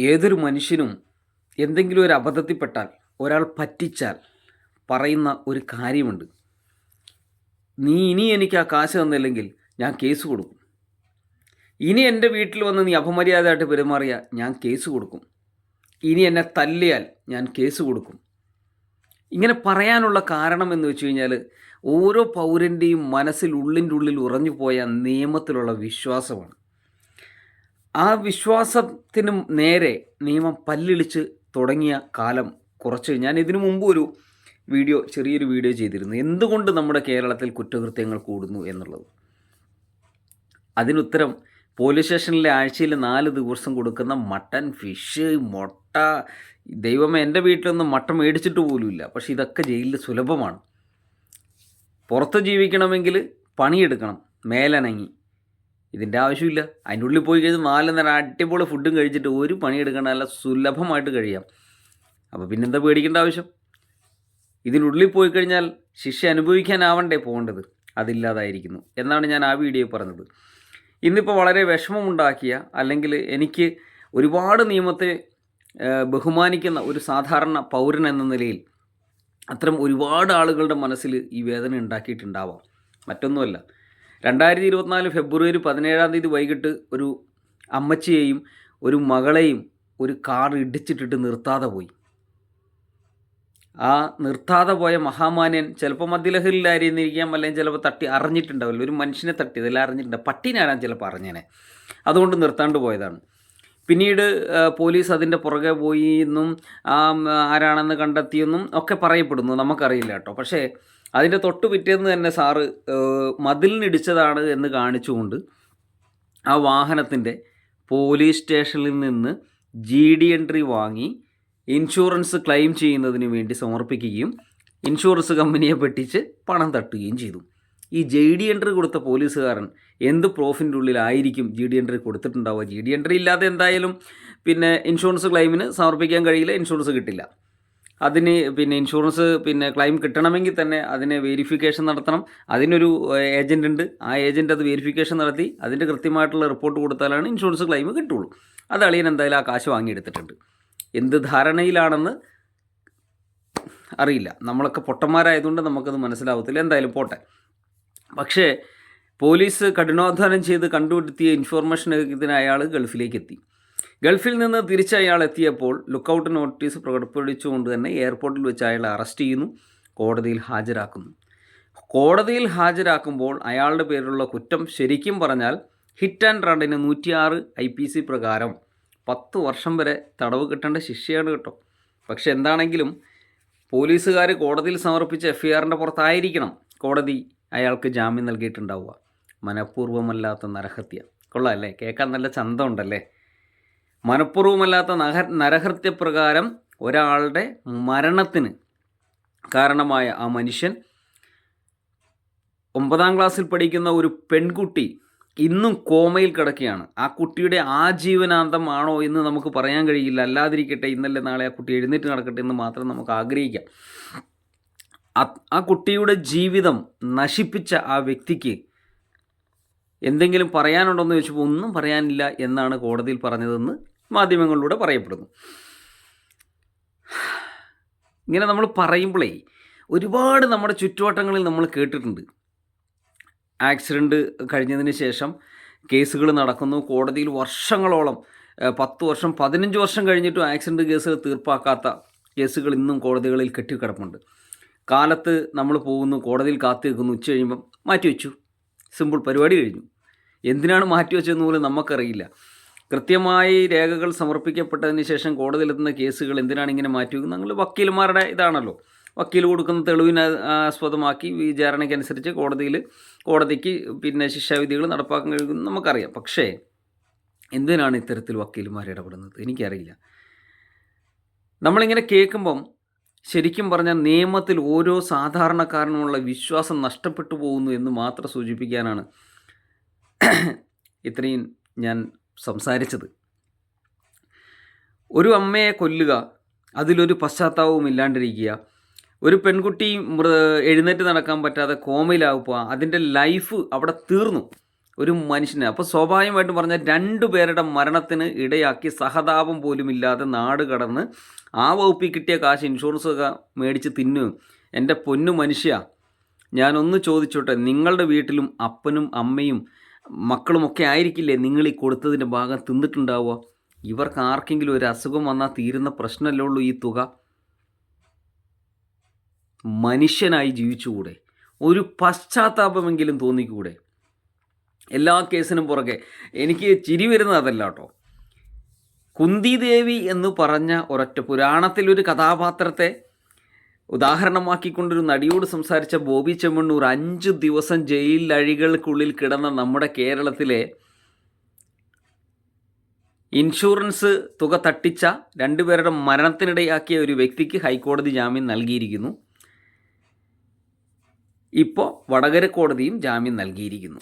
ഏതൊരു മനുഷ്യനും എന്തെങ്കിലും ഒരു അബദ്ധത്തിൽപ്പെട്ടാൽ ഒരാൾ പറ്റിച്ചാൽ പറയുന്ന ഒരു കാര്യമുണ്ട്. നീ ഇനി എനിക്ക് ആ കാശ് തന്നില്ലെങ്കിൽ ഞാൻ കേസ് കൊടുക്കും. ഇനി എന്റെ വീട്ടിൽ വന്ന് നീ അപമര്യാദയായിട്ട് പെരുമാറിയ ഞാൻ കേസ് കൊടുക്കും. ഇനി എന്നെ തല്ലിയാൽ ഞാൻ കേസ് കൊടുക്കും. ഇങ്ങനെ പറയാനുള്ള കാരണം എന്ന് വെച്ച് കഴിഞ്ഞാൽ ഓരോ പൗരന്റെയും മനസ്സിൽ ഉള്ളിന്റെ ഉള്ളിൽ ഉറഞ്ഞു പോയ നിയമത്തിലുള്ള വിശ്വാസമാണ്. ആ വിശ്വാസത്തിന് നേരെ നിയമം പല്ലിളിച്ച് തുടങ്ങിയ കാലം കുറച്ച് ഞാൻ ഇതിനു മുമ്പ് ഒരു വീഡിയോ ചെറിയൊരു വീഡിയോ ചെയ്തിരുന്നു. എന്തുകൊണ്ട് നമ്മുടെ കേരളത്തിൽ കുറ്റകൃത്യങ്ങൾ കൂടുന്നു എന്നുള്ളത്? അതിനുത്തരം പോലീസ് സ്റ്റേഷനിലെ ആഴ്ചയിൽ നാല് ദിവസം കൊടുക്കുന്ന മട്ടൻ ഫിഷ് മുട്ട ദൈവമേ എന്റെ വീട്ടിലൊന്നും മട്ട മേടിച്ചിട്ട് പോലുമില്ല. പക്ഷേ ഇതൊക്കെ ജയിലിൽ സുലഭമാണ്. പുറത്ത് ജീവിക്കണമെങ്കിൽ പണിയെടുക്കണം. മേലനങ്ങി. ഇതിന്റെ ആവശ്യമില്ല. അതിന്റെ ഉള്ളിൽ പോയി കഴിഞ്ഞ് നാല് നേരം അടിപൊളി ഫുഡും കഴിച്ചിട്ട് ഒരു പണി എടുക്കേണ്ട നല്ല സുലഭമായിട്ട് കഴിയാം. അപ്പോൾ പിന്നെന്താ പേടിക്കേണ്ട ആവശ്യം? ഇതിനുള്ളിൽ പോയി കഴിഞ്ഞാൽ ശിക്ഷ അനുഭവിക്കാനാവണ്ടേ പോകേണ്ടത്? അതില്ലാതായിരിക്കുന്നു. എന്നാണ് ഞാൻ ആ വീഡിയോ പറഞ്ഞത്. ഇന്നിപ്പോൾ വളരെ വിഷമമുണ്ടാക്കിയ അല്ലെങ്കിൽ എനിക്ക് ഒരുപാട് നിയമത്തെ ബഹുമാനിക്കുന്ന ഒരു സാധാരണ പൗരൻ എന്ന നിലയിൽ അത്തരം ഒരുപാട് ആളുകളുടെ മനസ്സിൽ ഈ വേദന ഉണ്ടാക്കിയിട്ടുണ്ടാവാം. മറ്റൊന്നുമല്ല. രണ്ടായിരത്തി ഇരുപത്തിനാല് ഫെബ്രുവരി പതിനേഴാം തീയതി വൈകിട്ട് ഒരു അമ്മച്ചിയെയും ഒരു മകളെയും ഒരു കാർ ഇടിച്ചിട്ടിട്ട് നിർത്താതെ പോയി. ആ നിർത്താതെ പോയ മഹാമാന്യൻ ചിലപ്പോൾ മദ്യലഹരിയിലായിരുന്നിരിക്കാം അല്ലെങ്കിൽ ചിലപ്പോൾ തട്ടി അറിഞ്ഞിട്ടുണ്ടാവില്ല. ഒരു മനുഷ്യനെ തട്ടി ഇതെല്ലാം അറിഞ്ഞിട്ടുണ്ട് പട്ടീനാരാൻ ചിലപ്പോൾ അറിഞ്ഞേനെ. അതുകൊണ്ട് നിർത്താണ്ട് പോയതാണ്. പിന്നീട് പോലീസ് അതിന്റെ പുറകെ പോയി എന്നും ആരാണെന്ന് കണ്ടെത്തിയെന്നും ഒക്കെ പറയപ്പെടുന്നു. നമുക്കറിയില്ല കേട്ടോ. പക്ഷേ അതിന്റെ തൊട്ട് പിറ്റേന്ന് തന്നെ സാറ് മതിലിനിടിച്ചതാണ് എന്ന് കാണിച്ചുകൊണ്ട് ആ വാഹനത്തിന്റെ പോലീസ് സ്റ്റേഷനിൽ നിന്ന് ജി ഡി എൻട്രി വാങ്ങി ഇൻഷുറൻസ് ക്ലെയിം ചെയ്യുന്നതിന് വേണ്ടി സമർപ്പിക്കുകയും ഇൻഷുറൻസ് കമ്പനിയെ പെട്ടിച്ച് പണം തട്ടുകയും ചെയ്തു. ഈ ജി ഡി എൻട്രി കൊടുത്ത പോലീസുകാരൻ എന്ത് പ്രോഫിന്റെ ഉള്ളിലായിരിക്കും ജി ഡി എൻട്രി കൊടുത്തിട്ടുണ്ടാവുക? ജി ഡി എൻട്രി ഇല്ലാതെ എന്തായാലും പിന്നെ ഇൻഷുറൻസ് ക്ലെയിമിന് സമർപ്പിക്കാൻ കഴിയില്ല ഇൻഷുറൻസ് കിട്ടില്ല. അതിന് പിന്നെ ഇൻഷുറൻസ് പിന്നെ ക്ലെയിം കിട്ടണമെങ്കിൽ തന്നെ അതിന് വെരിഫിക്കേഷൻ നടത്തണം. അതിനൊരു ഏജന്റ് ഉണ്ട്. ആ ഏജന്റ് അത് വെരിഫിക്കേഷൻ നടത്തി അതിന്റെ കൃത്യമായിട്ടുള്ള റിപ്പോർട്ട് കൊടുത്താലാണ് ഇൻഷുറൻസ് ക്ലെയിം കിട്ടുള്ളൂ. അത് അളിയൻ എന്തായാലും ആ കാശ് വാങ്ങിയെടുത്തിട്ടുണ്ട്. എന്ത് ധാരണയിലാണെന്ന് അറിയില്ല. നമ്മളൊക്കെ പൊട്ടന്മാരായതുകൊണ്ട് നമുക്കത് മനസ്സിലാവത്തില്ല. എന്തായാലും പോട്ടെ. പക്ഷേ പോലീസ് കഠിനാധ്വാനം ചെയ്ത് കണ്ടുപിടുത്തിയ ഇൻഫോർമേഷൻ ഇതിന് അയാൾ ഗൾഫിലേക്ക് എത്തി. ഗൾഫിൽ നിന്ന് തിരിച്ച് അയാൾ എത്തിയപ്പോൾ ലുക്കൗട്ട് നോട്ടീസ് പ്രകടിപ്പിച്ചുകൊണ്ട് തന്നെ എയർപോർട്ടിൽ വെച്ച് അയാളെ അറസ്റ്റ് ചെയ്യുന്നു കോടതിയിൽ ഹാജരാക്കുന്നു. കോടതിയിൽ ഹാജരാക്കുമ്പോൾ അയാളുടെ പേരിലുള്ള കുറ്റം ശരിക്കും പറഞ്ഞാൽ ഹിറ്റ് ആൻഡ് റണ്ണിന് നൂറ്റിയാറ് ഐ പി സി പ്രകാരം പത്ത് വർഷം വരെ തടവ് കിട്ടേണ്ട ശിക്ഷയാണ് കേട്ടോ. പക്ഷെ എന്താണെങ്കിലും പോലീസുകാർ കോടതിയിൽ സമർപ്പിച്ച എഫ് ഐ ആറിന്റെ പുറത്തായിരിക്കണം കോടതി അയാൾക്ക് ജാമ്യം നൽകിയിട്ടുണ്ടാവുക. മനഃപൂർവമല്ലാത്ത നരഹത്യ. കൊള്ളാം അല്ലേ? കേൾക്കാൻ നല്ല ചന്തമുണ്ടല്ലേ? മനഃപൂർവമല്ലാത്ത നഹ നരഹൃത്യപ്രകാരം ഒരാളുടെ മരണത്തിന് കാരണമായ ആ മനുഷ്യൻ ഒമ്പതാം ക്ലാസ്സിൽ പഠിക്കുന്ന ഒരു പെൺകുട്ടി ഇന്നും കോമയിൽ കിടക്കുകയാണ്. ആ കുട്ടിയുടെ ആജീവനാന്തം ആണോ എന്ന് നമുക്ക് പറയാൻ കഴിയില്ല. അല്ലാതിരിക്കട്ടെ ഇന്നലെ നാളെ ആ കുട്ടി എഴുന്നേറ്റ് നടക്കട്ടെ എന്ന് മാത്രം നമുക്ക് ആഗ്രഹിക്കാം. ആ കുട്ടിയുടെ ജീവിതം നശിപ്പിച്ച ആ വ്യക്തിക്ക് എന്തെങ്കിലും പറയാനുണ്ടോ എന്ന് ചോദിച്ചപ്പോൾ ഒന്നും പറയാനില്ല എന്നാണ് കോടതിയിൽ പറഞ്ഞതെന്ന് മാധ്യമങ്ങളിലൂടെ പറയപ്പെടുന്നു. ഇങ്ങനെ നമ്മൾ പറയുമ്പോഴേ ഒരുപാട് നമ്മുടെ ചുറ്റുവട്ടങ്ങളിൽ നമ്മൾ കേട്ടിട്ടുണ്ട്. ആക്സിഡന്റ് കഴിഞ്ഞതിന് ശേഷം കേസുകൾ നടക്കുന്നു. കോടതിയിൽ വർഷങ്ങളോളം പത്ത് വർഷം പതിനഞ്ച് വർഷം കഴിഞ്ഞിട്ടും ആക്സിഡന്റ് കേസുകൾ തീർപ്പാക്കാത്ത കേസുകൾ ഇന്നും കോടതികളിൽ കെട്ടിക്കിടപ്പുണ്ട്. കാലത്ത് നമ്മൾ പോകുന്നു കോടതിയിൽ കാത്തു നിൽക്കുന്നു ഉച്ച കഴിയുമ്പം മാറ്റിവെച്ചു. സിമ്പിൾ പരിപാടി കഴിഞ്ഞു. എന്തിനാണ് മാറ്റിവെച്ചതെന്ന് പോലും നമുക്കറിയില്ല. കൃത്യമായി രേഖകൾ സമർപ്പിക്കപ്പെട്ടതിന് ശേഷം കോടതിയിലെത്തുന്ന കേസുകൾ എന്തിനാണ് ഇങ്ങനെ മാറ്റിവെക്കുന്നത് നിങ്ങൾ വക്കീൽമാരുടെ ഇതാണല്ലോ. വക്കീൽ കൊടുക്കുന്ന തെളിവിനെ ആസ്പദമാക്കി വിചാരണയ്ക്കനുസരിച്ച് കോടതിയിൽ കോടതിക്ക് പിന്നെ ശിക്ഷാവിധികൾ നടപ്പാക്കാൻ കഴിയുമെന്ന് നമുക്കറിയാം. പക്ഷേ എന്തിനാണ് ഇത്തരത്തിൽ വക്കീൽമാർ ഇടപെടുന്നത്? എനിക്കറിയില്ല. നമ്മളിങ്ങനെ കേൾക്കുമ്പം ശരിക്കും പറഞ്ഞാൽ നിയമത്തിൽ ഓരോ സാധാരണക്കാരനുമുള്ള വിശ്വാസം നഷ്ടപ്പെട്ടു പോകുന്നു എന്ന് മാത്രം സൂചിപ്പിക്കാനാണ്. ഇത്രയും ഞാൻ സംസാരിച്ചത്. ഒരു അമ്മയെ കൊല്ലുക അതിലൊരു പശ്ചാത്താപവും ഇല്ലാണ്ടിരിക്കുക ഒരു പെൺകുട്ടി മൃ എഴുന്നേറ്റ് നടക്കാൻ പറ്റാതെ കോമയിലാവുക അതിന്റെ ലൈഫ് അവിടെ തീർന്നു. ഒരു മനുഷ്യന്. അപ്പോൾ സ്വാഭാവികമായിട്ടും പറഞ്ഞാൽ രണ്ടു പേരുടെ മരണത്തിന് ഇടയാക്കി സഹതാപം പോലും ഇല്ലാതെ നാട് കടന്ന് ആ വകുപ്പിൽ കിട്ടിയ കാശ് ഇൻഷുറൻസ് ഒക്കെ മേടിച്ച് തിന്നു. എന്റെ പൊന്നു മനുഷ്യ ഞാനൊന്ന് ചോദിച്ചോട്ടെ നിങ്ങളുടെ വീട്ടിലും അപ്പനും അമ്മയും മക്കളുമൊക്കെ ആയിരിക്കില്ലേ? നിങ്ങൾ ഈ കൊടുത്തതിന്റെ ഭാഗം തിന്നിട്ടുണ്ടാവുക. ഇവർക്ക് ആർക്കെങ്കിലും ഒരു അസുഖം വന്നാൽ തീരുന്ന പ്രശ്നമല്ലേ ഉള്ളൂ ഈ തുക? മനുഷ്യനായി ജീവിച്ചുകൂടെ? ഒരു പശ്ചാത്താപമെങ്കിലും തോന്നിക്കൂടെ? എല്ലാ കേസിനും പുറകെ. എനിക്ക് ചിരി വരുന്നത് അതല്ല കേട്ടോ. കുന്തിദേവി എന്ന് പറഞ്ഞ ഒരൊറ്റ പുരാണത്തിലൊരു കഥാപാത്രത്തെ ഉദാഹരണമാക്കിക്കൊണ്ടൊരു നടിയോട് സംസാരിച്ച ബോബി ചെമ്മണ്ണൂർ അഞ്ച് ദിവസം ജയിൽ അഴികൾക്കുള്ളിൽ കിടന്ന നമ്മുടെ കേരളത്തിലെ ഇൻഷുറൻസ് തുക തട്ടിച്ച രണ്ടുപേരുടെ മരണത്തിനിടയാക്കിയ ഒരു വ്യക്തിക്ക് ഹൈക്കോടതി ജാമ്യം നൽകിയിരിക്കുന്നു. ഇപ്പോൾ വടകര കോടതിയും ജാമ്യം നൽകിയിരിക്കുന്നു.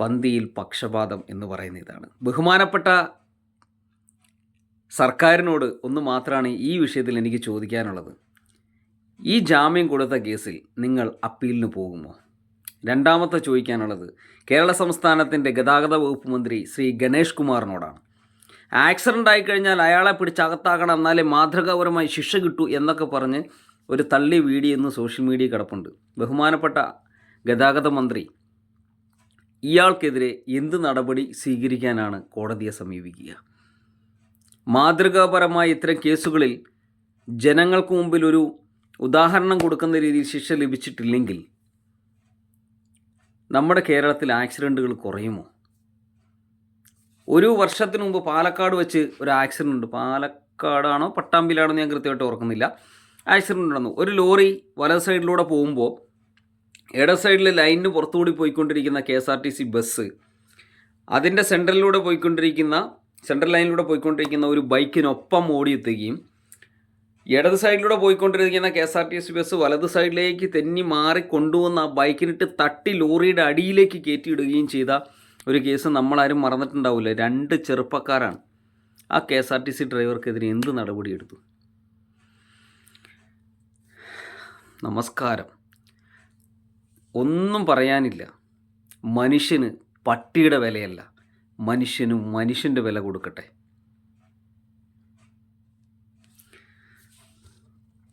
പന്തിയിൽ പക്ഷപാതം എന്ന് പറയുന്ന ഇതാണ്. ബഹുമാനപ്പെട്ട സർക്കാരിനോട് ഒന്ന് മാത്രമാണ് ഈ വിഷയത്തിൽ എനിക്ക് ചോദിക്കാനുള്ളത്. ഈ ജാമ്യം കൊടുത്ത കേസിൽ നിങ്ങൾ അപ്പീലിന് പോകുമോ? രണ്ടാമത്തെ ചോദിക്കാനുള്ളത് കേരള സംസ്ഥാനത്തിന്റെ ഗതാഗത വകുപ്പ് മന്ത്രി ശ്രീ ഗണേഷ് കുമാറിനോടാണ്. ആക്സിഡന്റ് ആയിക്കഴിഞ്ഞാൽ അയാളെ പിടിച്ച് അകത്താകണം എന്നാലേ മാതൃകാപരമായി ശിക്ഷ കിട്ടൂ എന്നൊക്കെ പറഞ്ഞ് ഒരു തള്ളി വീഡിയോ എന്ന് സോഷ്യൽ മീഡിയ കിടപ്പുണ്ട്. ബഹുമാനപ്പെട്ട ഗതാഗത മന്ത്രി ഇയാൾക്കെതിരെ എന്ത് നടപടി സ്വീകരിക്കാനാണ് കോടതിയെ സമീപിക്കുക? മാതൃകാപരമായ ഇത്തരം കേസുകളിൽ ജനങ്ങൾക്ക് മുമ്പിൽ ഒരു ഉദാഹരണം കൊടുക്കുന്ന രീതിയിൽ ശിക്ഷ ലഭിച്ചിട്ടില്ലെങ്കിൽ നമ്മുടെ കേരളത്തിൽ ആക്സിഡന്റുകൾ കുറയുമോ? ഒരു വർഷത്തിന് മുമ്പ് പാലക്കാട് വെച്ച് ഒരു ആക്സിഡന്റ് ഉണ്ട്. പാലക്കാടാണോ പട്ടാമ്പിലാണോ ഞാൻ കൃത്യമായിട്ട് ഓർക്കുന്നില്ല. ആക്സിഡന്റ് നടന്നു. ഒരു ലോറി വല സൈഡിലൂടെ പോകുമ്പോൾ ഇട സൈഡിൽ ലൈനിന് പുറത്തുകൂടി പോയിക്കൊണ്ടിരിക്കുന്ന K S R T C bus അതിന്റെ സെന്ററിലൂടെ പോയിക്കൊണ്ടിരിക്കുന്ന സെൻട്രൽ ലൈനിലൂടെ പോയിക്കൊണ്ടിരിക്കുന്ന ഒരു ബൈക്കിനൊപ്പം ഓടിയെത്തുകയും ഇടത് സൈഡിലൂടെ പോയിക്കൊണ്ടിരിക്കുന്ന K S R T S bus വലത് സൈഡിലേക്ക് തെന്നി മാറി കൊണ്ടുവന്ന ആ ബൈക്കിനിട്ട് തട്ടി ലോറിയുടെ അടിയിലേക്ക് കയറ്റിയിടുകയും ചെയ്ത ഒരു കേസ് നമ്മളാരും മറന്നിട്ടുണ്ടാവില്ല. രണ്ട് ചെറുപ്പക്കാരാണ്. ആ K S R T C ഡ്രൈവർക്കെതിരെ എന്ത് നടപടിയെടുത്തു? നമസ്കാരം. ഒന്നും പറയാനില്ല. മനുഷ്യന് പട്ടിയുടെ വിലയല്ല. മനുഷ്യന് മനുഷ്യന്റെ വില കൊടുക്കട്ടെ.